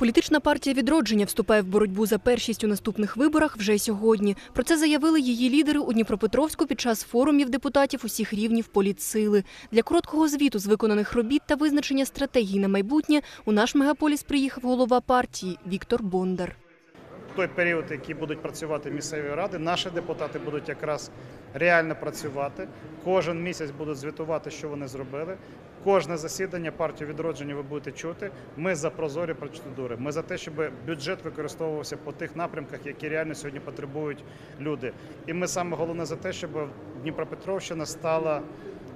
Політична партія відродження вступає в боротьбу за першість у наступних виборах вже сьогодні. Про це заявили її лідери у Дніпропетровську під час форумів депутатів усіх рівнів політсили. Для короткого звіту з виконаних робіт та визначення стратегії на майбутнє у наш мегаполіс приїхав голова партії Віктор Бондар. Той період, який будуть працювати місцеві ради, наші депутати будуть якраз реально працювати. Кожен місяць будуть звітувати, що вони зробили. Кожне засідання партії відродження ви будете чути. Ми за прозорі процедури. Ми за те, щоб бюджет використовувався по тих напрямках, які реально сьогодні потребують люди. І ми саме головне за те, щоб Дніпропетровщина стала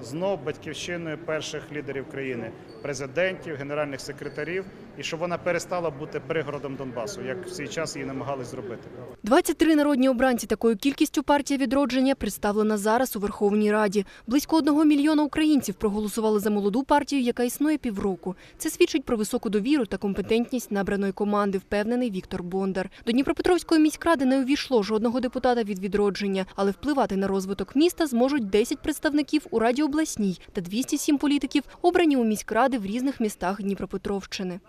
знов батьківщиною перших лідерів країни, президентів, генеральних секретарів, і щоб вона перестала бути пригородом Донбасу, як в свій час її намагались зробити. 23 народні обранці такою кількістю партія відродження представлена зараз у Верховній Раді. Близько одного мільйона українців проголосували за молоду партію, яка існує півроку. Це свідчить про високу довіру та компетентність набраної команди, впевнений Віктор Бондар. До Дніпропетровської міськради не увійшло жодного депутата від відродження, але впливати на розвиток міста зможуть 10 представників у Раді обласній та 207 політиків, обрані у міськради в різних містах Дніпропетровщини.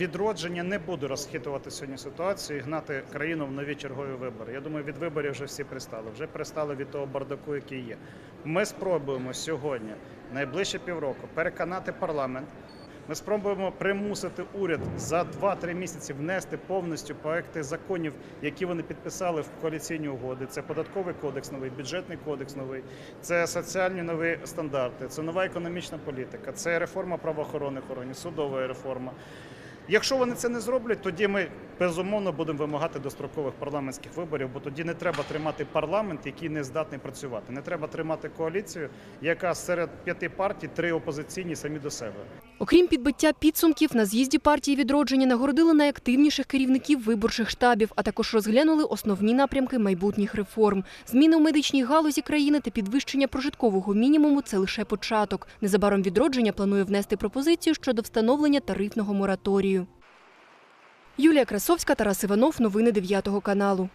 Відродження не буде розхитувати сьогодні ситуацію і гнати країну в нові чергові вибори. Я думаю, від виборів вже всі пристали. Вже пристали від того бардаку, який є. Ми спробуємо сьогодні, найближче півроку, переконати парламент. Ми спробуємо примусити уряд за 2-3 місяці внести повністю проекти законів, які вони підписали в коаліційні угоди. Це податковий кодекс новий, бюджетний кодекс новий, це соціальні нові стандарти, це нова економічна політика, це реформа правоохоронних органів, судова реформа. Якщо вони це не зроблять, тоді ми безумовно будемо вимагати дострокових парламентських виборів, бо тоді не треба тримати парламент, який не здатний працювати. Не треба тримати коаліцію, яка серед п'яти партій три опозиційні самі до себе. Окрім підбиття підсумків, на з'їзді партії відродження нагородили найактивніших керівників виборчих штабів, а також розглянули основні напрямки майбутніх реформ. Зміни у медичній галузі країни та підвищення прожиткового мінімуму це лише початок. Незабаром відродження планує внести пропозицію щодо встановлення тарифного мораторію. Юлія Красовська, Тарас Іванов. Новини 9 каналу.